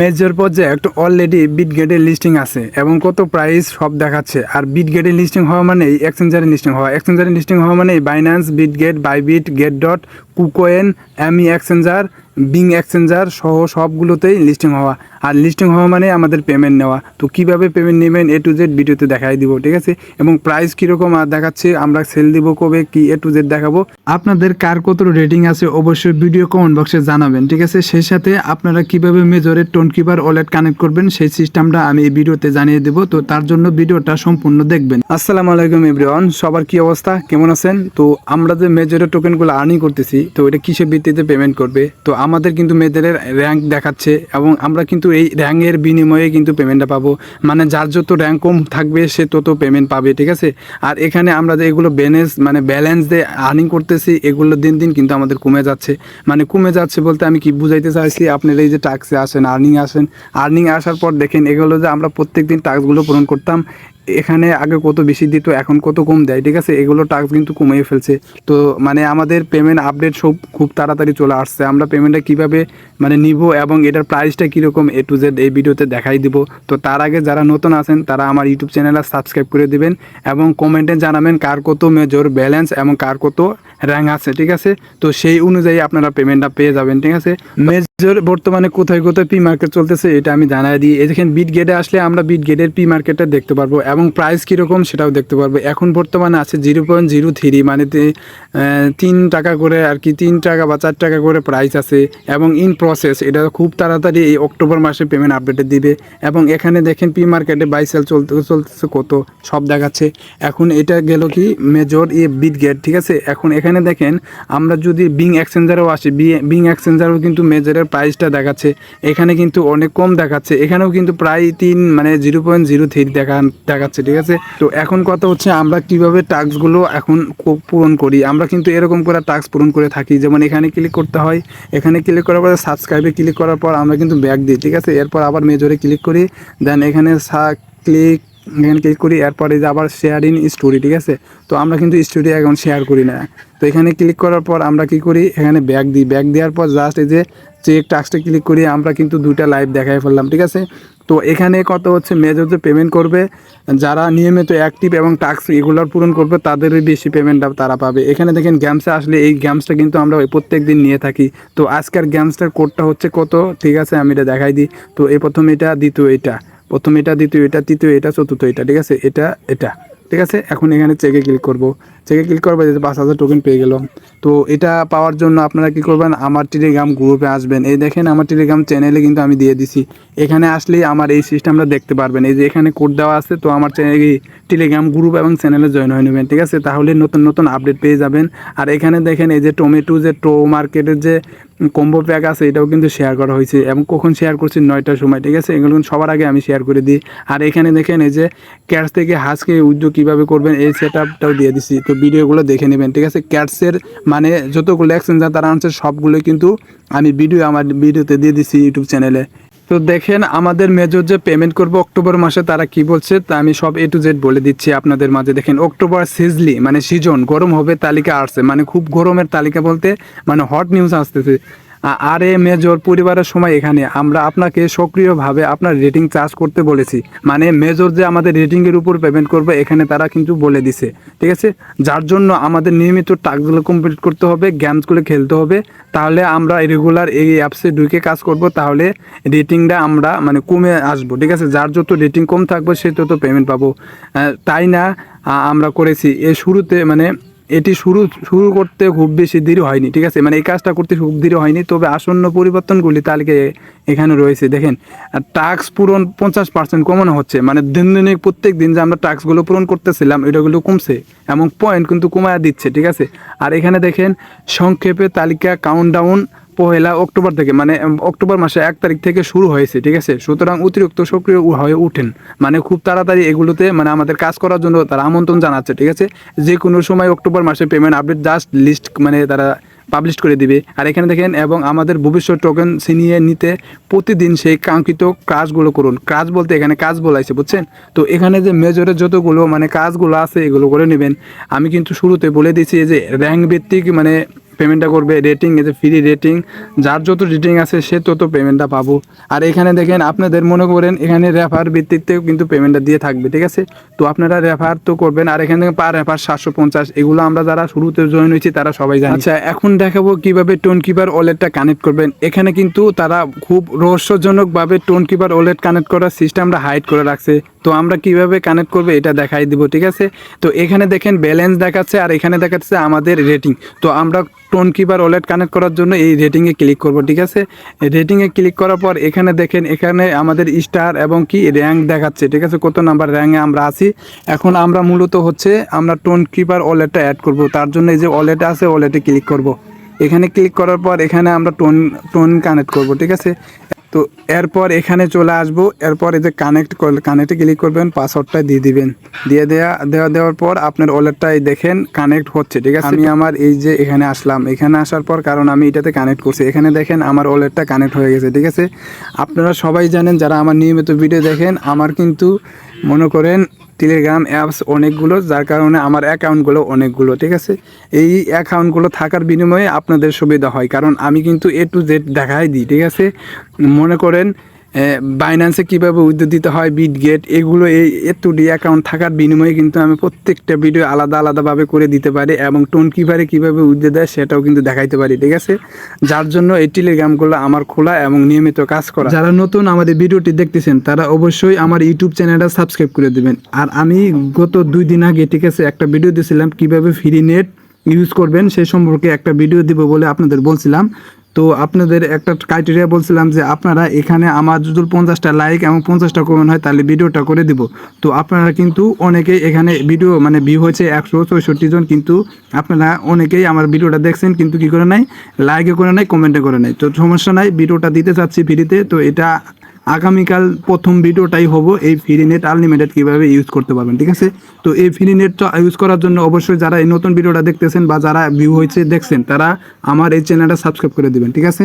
Major project already বিট গেটের listing আছে এবং কত প্রাইস সব দেখাচ্ছে। আর বিট গেটের লিস্টিং হওয়া মানে এক্সচেঞ্জারের লিস্টিং হওয়া। এক্সচেঞ্জারের লিস্টিং হওয়া মানে Binance Bitget Bybit Gate dot KuCoin অ্যামি exchanger Bing exchanger সহ সবগুলোতেই লিস্টিং হওয়া। আর লিস্টিং হওয়া মানে আমাদের পেমেন্ট নেওয়া। তো কীভাবে পেমেন্ট নেবেন এ টু জেড ভিডিওতে দেখাই দিব, ঠিক আছে? এবং প্রাইস কীরকম, আর দেখাচ্ছে, আমরা সেল দিব কবে, কি এ টু জেড দেখাবো। আপনাদের কার কত রেটিং আছে, অবশ্যই ভিডিও কমেন্ট বক্সে জানাবেন, ঠিক আছে? সেই সাথে আপনারা কীভাবে মেজরের টোন কিপার ওয়ালেট কানেক্ট করবেন, সেই সিস্টেমটা আমি এই ভিডিওতে জানিয়ে দেবো। তো তার জন্য ভিডিওটা সম্পূর্ণ দেখবেন। আসসালামু আলাইকুম এভরিওয়ান সবার কি অবস্থা? কেমন আছেন? তো আমরা যে মেজরের টোকেনগুলো আর্নিং করতেছি, তো এটা কিসের ভিত্তিতে পেমেন্ট করবে? তো আমাদের কিন্তু মেয়েদের র্যাঙ্ক দেখাচ্ছে এবং আমরা কিন্তু এই র্যাঙ্কের বিনিময়ে কিন্তু পেমেন্টটা পাবো। মানে যার যত র্যাঙ্ক কম থাকবে, সে তত পেমেন্ট পাবে, ঠিক আছে? আর এখানে আমরা যে এগুলো ব্যালেন্স মানে ব্যালেন্স দিয়ে আর্নিং করতেছি, এগুলো দিন দিন কিন্তু আমাদের কমে যাচ্ছে। মানে কমে যাচ্ছে বলতে আমি কি বুঝাইতে চাইছি? আপনারা এই যে টাক্সে আসেন আর্নিং আসেন আর্নিং আসার পর দেখেন, এগুলো যে আমরা প্রত্যেক দিন টাস্কগুলো পূরণ করতাম এখানে আগে কত বেশি দিত, এখন কত কম দেয়, ঠিক আছে? এগুলো টাস্ক কিন্তু কমিয়ে ফেলছে। তো মানে আমাদের পেমেন্ট আপডেট সব খুব তাড়াতাড়ি চলে আসছে। আমরা পেমেন্টটা কীভাবে মানে নিব এবং এটার প্রাইসটা কীরকম এ টু জেড এই ভিডিওতে দেখাই দিব। তো তার আগে যারা নতুন আছেন, তারা আমার ইউটিউব চ্যানেলটা সাবস্ক্রাইব করে দিবেন এবং কমেন্টে জানাবেন কার কত মেজর ব্যালেন্স এবং কার কত র্যাঙ্ক আছে, ঠিক আছে? তো সেই অনুযায়ী আপনারা পেমেন্টটা পেয়ে যাবেন, ঠিক আছে? মেজর বর্তমানে কোথায় কোথায় পি মার্কেট চলতেছে, এটা আমি জানাই দিই। এখানে বিট গেটে আসলে আমরা বিট গেটের পি মার্কেটটা দেখতে পারব এবং প্রাইস কীরকম সেটাও দেখতে পারব। এখন বর্তমানে আছে জিরো পয়েন্ট জিরো থ্রি মানে তিন টাকা করে আর কি, তিন টাকা বা চার টাকা করে প্রাইস আছে এবং ইন প্রসেস এটা খুব তাড়াতাড়ি এই অক্টোবর মাসে পেমেন্ট আপডেটে দিবে এবং এখানে দেখেন পি মার্কেটে বাই সেল চলতে, চলতেছে কত, সব দেখাচ্ছে। এখন এটা গেল কি মেজর এ বিট গেট ঠিক আছে? এখন এখানে দেখেন, আমরা যদি বিং এক্সচেঞ্জারও আসি বিং এক্সচেঞ্জারও কিন্তু মেজরের প্রাইসটা দেখাচ্ছে। এখানে কিন্তু অনেক কম দেখাচ্ছে। এখানেও কিন্তু প্রায় তিন মানে জিরো পয়েন্ট জিরো থ্রি দেখা, দেখাচ্ছে, ঠিক আছে? তো এখন কথা হচ্ছে, আমরা কীভাবে টাস্কগুলো এখন পূরণ করি? আমরা কিন্তু এরকম করে টাস্ক পূরণ করে থাকি। যেমন এখানে ক্লিক করতে হয়, এখানে ক্লিক করার পর সাবস্ক্রাইবে ক্লিক করার পর আমরা কিন্তু ব্যাক দিই, ঠিক আছে? এরপর আবার মেজরে ক্লিক করি দেন এখানে ক্লিক এখানে ক্লিক করি, এরপরে যে আবার শেয়ার ইন স্টোরি ঠিক আছে? তো আমরা কিন্তু স্টোরি এখন শেয়ার করি না। তো এখানে ক্লিক করার পর আমরা কি করি? এখানে ব্যাগ দিই। ব্যাগ দেওয়ার পর জাস্ট এই যে চেক টাস্কটা ক্লিক করি, আমরা কিন্তু দুইটা লাইভ দেখাই ফেললাম, ঠিক আছে? তো এখানে কত হচ্ছে? মেজর যে পেমেন্ট করবে, যারা নিয়মিত অ্যাক্টিভ এবং টাস্ক রেগুলার পূরণ করবে, তাদেরই বেশি পেমেন্টটা তারা পাবে। এখানে দেখেন গেমসে আসলে এই গেমসটা কিন্তু আমরা প্রত্যেক দিন নিয়ে থাকি। তো আজকের গেমসটার কোডটা হচ্ছে কত? ঠিক আছে, আমি এটা দেখাই দিই। তো এই প্রথম এটা, দ্বিতীয় এটা। প্রথম এটা, দ্বিতীয় এটা, তৃতীয় এটা, চতুর্থ এটা, ঠিক আছে? এটা এটা, ঠিক আছে? এখন এখানে চেকে ক্লিক করব। চেকে ক্লিক করব যে পাঁচ হাজার টোকেন পেয়ে গেলাম। তো এটা পাওয়ার জন্য আপনারা কি করবেন? আমার টেলিগ্রাম গ্রুপে আসবেন। এই দেখেন আমার টেলিগ্রাম চ্যানেলে কিন্তু আমি দিয়ে দিছি। এখানে আসলেই আমার এই সিস্টেমটা দেখতে পারবেন। এই যে এখানে কোড দেওয়া আছে, তো আমার চ্যানেলে টেলিগ্রাম গ্রুপ এবং চ্যানেলে জয়েন হয়ে নেবেন, ঠিক আছে? তাহলে নতুন নতুন আপডেট পেয়ে যাবেন। আর এখানে দেখেন এই যে টমেটো যে টো মার্কেটের যে কম্বো প্যাক আছে, এটাও কিন্তু শেয়ার করা হয়েছে। এবং কখন শেয়ার করছি? নয়টার সময়, ঠিক আছে? এগুলো সবার আগে আমি শেয়ার করে দিই। আর এখানে দেখেন, এই যে ক্যাটস থেকে হাঁসকে উদ্যোগ কীভাবে করবেন, এই সেট আপটাও দিয়ে দিছি। তো ভিডিওগুলো দেখে নেবেন, ঠিক আছে? ক্যাটসের মানে যতগুলো এক্সচেঞ্জার তারা আনছে সবগুলো কিন্তু আমি ভিডিও আমার ভিডিওতে দিয়ে দিছি ইউটিউব চ্যানেলে তো দেখেন, আমাদের মেজর যে পেমেন্ট করব অক্টোবর মাসে, তারা কি বলছে? তা আমি সব এ টু জেড বলে দিচ্ছি আপনাদের মাঝে। দেখেন, অক্টোবর সিজলি মানে সিজন গরম হবে, তালিকা আসছে। মানে খুব গরমের তালিকা বলতে মানে হট নিউজ আসতেছে। আর এ মেজর, পরিবারের সময় এখানে। আমরা আপনাকে সক্রিয়ভাবে আপনার রেটিং চার্জ করতে বলেছি। মানে মেজর যে আমাদের রেটিংয়ের উপর পেমেন্ট করবে, এখানে তারা কিন্তু বলে দিছে। ঠিক আছে? যার জন্য আমাদের নিয়মিত টাস্কগুলো কমপ্লিট করতে হবে গেমসগুলো খেলতে হবে। তাহলে আমরা রেগুলার এই অ্যাপসে ঢুকে কাজ করব, তাহলে রেটিংটা আমরা মানে কমে আসব। ঠিক আছে? যার যত রেটিং কম থাকবে, সে তত পেমেন্ট পাবো। তাই না? আমরা করেছি। এ শুরুতে মানে এটি শুরু শুরু করতে খুব বেশি দেরি হয়নি, ঠিক আছে? মানে এই কাজটা করতে খুব দেরি হয়নি, তবে আসন্ন পরিবর্তনগুলি তালিকে এখানে রয়েছে। দেখেন টাস্ক পূরণ পঞ্চাশ পার্সেন্ট কমানো হচ্ছে মানে দিন দিনে প্রত্যেক দিন যে আমরা টাস্কগুলো পূরণ করতেছিলাম এটাগুলো কমছে, এবং পয়েন্ট কিন্তু কমায় দিচ্ছে, ঠিক আছে? আর এখানে দেখেন, সংক্ষেপে তালিকা কাউন্টডাউন পহেলা অক্টোবর থেকে মানে অক্টোবর মাসে এক তারিখ থেকে শুরু হয়েছে, ঠিক আছে? সুতরাং অতিরিক্ত সক্রিয় হয়ে উঠেন। মানে খুব তাড়াতাড়ি এগুলোতে মানে আমাদের কাজ করার জন্য তারা আমন্ত্রণ জানাচ্ছে, ঠিক আছে? যে কোনো সময় অক্টোবর মাসে পেমেন্ট আপডেট জাস্ট লিস্ট মানে তারা পাবলিশ করে দিবে। আর এখানে দেখেন, এবং আমাদের ভবিষ্যৎ টোকেন ছিনিয়ে নিতে প্রতিদিন সেই কাঙ্ক্ষিত কাজগুলো করুন। কাজ বলতে এখানে কাজ বলাইছে, বুঝছেন? তো এখানে যে মেজরের যতগুলো মানে কাজগুলো আছে, এগুলো করে নেবেন। আমি কিন্তু শুরুতে বলে দিয়েছি যে র্যাঙ্ক ভিত্তিক মানে পেমেন্টটা করবে রেটিং যে ফ্রি রেটিং যার যত রেটিং আছে সে তত পেমেন্টটা পাবো। আর এখানে দেখেন, আপনাদের মনে করেন, এখানে রেফার ভিত্তিতেও কিন্তু পেমেন্টটা দিয়ে থাকবে, ঠিক আছে? তো আপনারা রেফার তো করবেন, আর এখানে পার রেফার সাতশো পঞ্চাশ, এগুলো আমরা যারা শুরুতে জয়েন হয়েছি, তারা সবাই জানি। আচ্ছা এখন দেখাবো কীভাবে টোন কিপার ওয়ালেটটা কানেক্ট করবেন। এখানে কিন্তু তারা খুব রহস্যজনকভাবে টোন কিপার ওয়ালেট কানেক্ট করার সিস্টেমটা হাইড করে রাখছে। তো আমরা কীভাবে কানেক্ট করব এটা দেখাই দিব, ঠিক আছে? তো এখানে দেখেন ব্যালেন্স দেখাচ্ছে আর এখানে দেখাচ্ছে আমাদের রেটিং তো আমরা টোন কিপার ওয়ালেট কানেক্ট করার জন্য এই রেটিংয়ে ক্লিক করব, ঠিক আছে? রেটিংয়ে ক্লিক করার পর এখানে দেখেন, এখানে আমাদের স্টার এবং কি র্যাঙ্ক দেখাচ্ছে, ঠিক আছে? কত নাম্বার র্যাঙ্কে আমরা আছি। এখন আমরা মূলত হচ্ছে আমরা টোন কিপার ওয়ালেটটা অ্যাড করব। তার জন্য এই যে ওয়ালেট আছে ওয়ালেটে ক্লিক করব। এখানে ক্লিক করার পর এখানে আমরা টোন টোন কানেক্ট করব, ঠিক আছে? তো এরপর এখানে চলে আসব। এরপর এই যে কানেক্ট কানেক্টে ক্লিক করবেন পাসওয়ার্ডটা দিয়ে দিবেন। দিয়ে দেওয়া দেওয়া দেওয়ার পর আপনার ওয়ালেটটাই দেখেন কানেক্ট হচ্ছে ঠিক আছে? আমি আমার এই যে এখানে আসলাম এখানে আসার পর কারণ আমি এটাতে কানেক্ট করছি। এখানে দেখেন আমার ওয়ালেটটা কানেক্ট হয়ে গেছে ঠিক আছে? আপনারা সবাই জানেন যারা আমার নিয়মিত ভিডিও দেখেন আমার কিন্তু মনে করেন টেলিগ্রাম অ্যাপস অনেকগুলো, যার কারণে আমার অ্যাকাউন্টগুলো অনেকগুলো, ঠিক আছে? এই অ্যাকাউন্টগুলো থাকার বিনিময়ে আপনাদের সুবিধা হয়, কারণ আমি কিন্তু এ টু জেড দেখাই দিই, ঠিক আছে? মনে করেন বাইন্যান্সে কীভাবে উদ্যোগ দিতে হয় বিট গেট এগুলো এই এ টু ডি অ্যাকাউন্ট থাকার বিনিময়ে কিন্তু আমি প্রত্যেকটা ভিডিও আলাদা আলাদাভাবে করে দিতে পারি এবং টোন কিপারে কীভাবে উদ্যোগ দেয় সেটাও কিন্তু দেখাইতে পারি, ঠিক আছে? যার জন্য এই টেলিগ্রামগুলো আমার খোলা এবং নিয়মিত কাজ করা। যারা নতুন আমাদের ভিডিওটি দেখতেছেন, তারা অবশ্যই আমার ইউটিউব চ্যানেলটা সাবস্ক্রাইব করে দেবেন। আর আমি গত দুই দিন আগে, ঠিক আছে, একটা ভিডিও দিয়েছিলাম, কীভাবে ফ্রি নেট ইউজ করবেন সেই সম্পর্কে একটা ভিডিও দিব বলে আপনাদের বলছিলাম। তো আপনাদের একটা ক্রাইটেরিয়া বলছিলাম যে আপনারা এখানে আমার যদি পঞ্চাশটা লাইক এবং পঞ্চাশটা কমেন্ট হয়, তাহলে ভিডিওটা করে দিব। তো আপনারা কিন্তু অনেকেই এখানে ভিডিও মানে ভিউ হয়েছে একশো চৌষট্টি জন, কিন্তু আপনারা অনেকেই আমার ভিডিওটা দেখছেন, কিন্তু কি করে নাই? লাইকে করে নাই কমেন্টে করে নাই। তো সমস্যা নাই ভিডিওটা দিতে চাচ্ছি ফ্রিতে তো এটা আগামীকাল প্রথম ভিডিওটাই হব এই ফ্রি নেট আনলিমিটেড কীভাবে ইউজ করতে পারবেন, ঠিক আছে? তো এই ফ্রি নেটটা ইউজ করার জন্য অবশ্যই যারা এই নতুন ভিডিওটা দেখতেছেন বা যারা ভিউ হয়েছে দেখছেন, তারা আমার এই চ্যানেলটা সাবস্ক্রাইব করে দেবেন, ঠিক আছে?